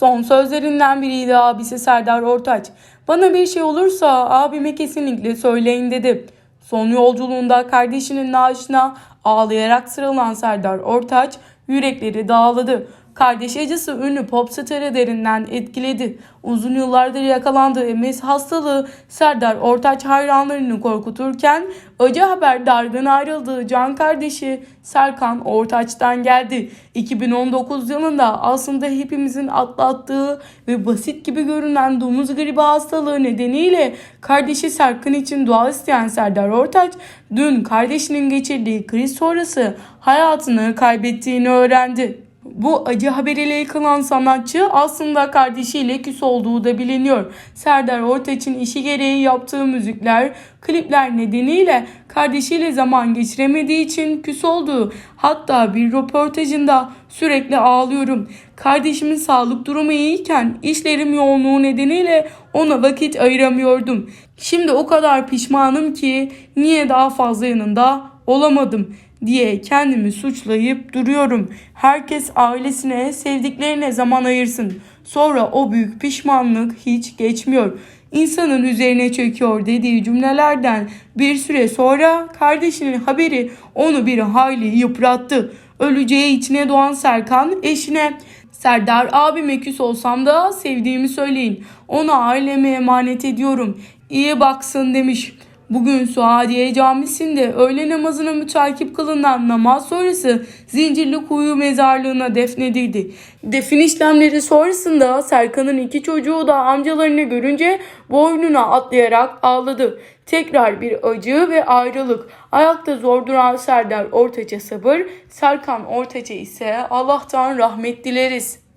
Son sözlerinden biriydi abisi Serdar Ortaç. Bana bir şey olursa abime kesinlikle söyleyin dedi. Son yolculuğunda kardeşinin naaşına ağlayarak sarılan Serdar Ortaç yürekleri dağladı. Kardeş acısı ünlü pop starı derinden etkiledi. Uzun yıllardır yakalandığı MS hastalığı Serdar Ortaç hayranlarını korkuturken acı haber dargın ayrıldığı can kardeşi Serkan Ortaç'tan geldi. 2019 yılında aslında hepimizin atlattığı ve basit gibi görünen domuz gribi hastalığı nedeniyle kardeşi Serkan için dua isteyen Serdar Ortaç dün kardeşinin geçirdiği kriz sonrası hayatını kaybettiğini öğrendi. Bu acı haberiyle yıkılan sanatçı aslında kardeşiyle küs olduğu da biliniyor. Serdar Ortaç'ın işi gereği yaptığı müzikler, klipler nedeniyle kardeşiyle zaman geçiremediği için küs olduğu hatta bir röportajında sürekli ağlıyorum. Kardeşimin sağlık durumu iyiyken işlerim yoğunluğu nedeniyle ona vakit ayıramıyordum. Şimdi o kadar pişmanım ki niye daha fazla yanında olamadım diye kendimi suçlayıp duruyorum. Herkes ailesine, sevdiklerine zaman ayırsın. Sonra o büyük pişmanlık hiç geçmiyor. İnsanın üzerine çöküyor dediği cümlelerden bir süre sonra kardeşinin haberi onu bir hayli yıprattı. Öleceği içine doğan Serkan eşine Serdar abime küs olsam da sevdiğimi söyleyin. Ona aileme emanet ediyorum. İyi baksın demiş. Bugün Suadiye Camisi'nde öğle namazına mütakip kılınan namaz sonrası Zincirli Kuyu mezarlığına defnedildi. Defin işlemleri sonrasında Serkan'ın iki çocuğu da amcalarını görünce boynuna atlayarak ağladı. Tekrar bir acı ve ayrılık. Ayakta zor duran Serdar Ortaç'a sabır, Serkan Ortaç'a ise Allah'tan rahmet dileriz.